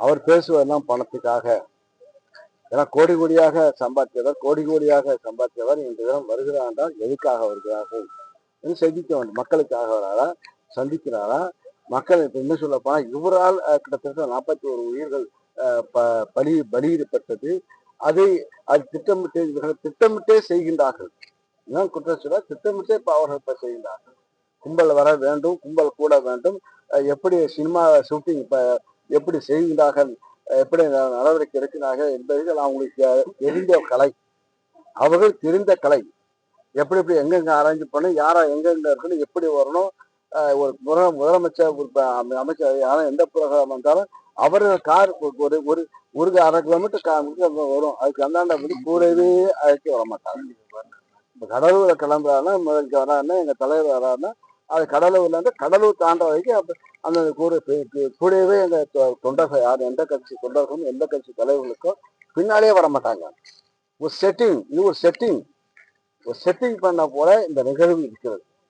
அவர் பேசுவதெல்லாம் பணத்துக்காக. ஏன்னா கோடி கோடியாக சம்பாதித்தவர் கோடி கோடியாக சம்பாதித்தவர் இன்று தினம் வருகிறார் என்றால் எதுக்காக வருகிறார்கள்? என்று சந்திக்க வேண்டும். மக்களுக்காக வராரா? சந்திக்கிறாரா? மக்கள் இப்ப என்ன சொல்ல போனா இவரால் கிட்டத்தட்ட நாற்பத்தி ஒரு உயிர்கள் ப- பலி பலியிடப்பட்டது. அதை அது திட்டமிட்டு இவர்கள் திட்டமிட்டே செய்கின்றார்கள். இதுதான் குற்றம் சொல்ல திட்டமிட்டே இப்ப அவர்கள் இப்ப செய்கின்றார்கள். கும்பல் வர வேண்டும் கும்பல் கூட வேண்டும். எப்படி சினிமா ஷூட்டிங் இப்ப எப்படி செய்கிறார்கள் எப்படி நடவடிக்கை எடுக்கிறார்கள் என்பதில் அவங்களுக்கு தெரிந்த கலை. அவர்கள் தெரிந்த கலை. எப்படி எப்படி எங்கெங்க அரேஞ்ச் பண்ணணும் யாரா எங்கெங்க இருக்கணும் எப்படி வரணும் ஒரு முத முதலமைச்சர் அமைச்சர் யாரும் எந்த ப்ரோக்ராம் வந்தாலும் அவர்கள் கார் ஒரு ஒரு ஒரு அரை கிலோமீட்டர் கார் மீட்டர் வரும். அதுக்கு அந்தாண்ட வந்து கூடவே அழைச்சி வர மாட்டாங்க இப்போ கடலூர்ல கிளம்புறாருன்னா முதலுக்கு வராருன்னா எங்க தலைவர் வராருன்னா அது கடலூர்ல இருந்து கடலூர் தாண்ட வரைக்கும் அந்த கூட கூடவே அந்த தொ- தொண்டர்கள் யார் எந்த கட்சி தொண்டர்களும் எந்த கட்சி தலைவர்களுக்கும் பின்னாலே வர மாட்டாங்க. ஒரு செட்டிங் இது ஒரு செட்டிங் ஒரு செட்டிங் பண்ண போல இந்த நிகழ்வு இருக்கிறது.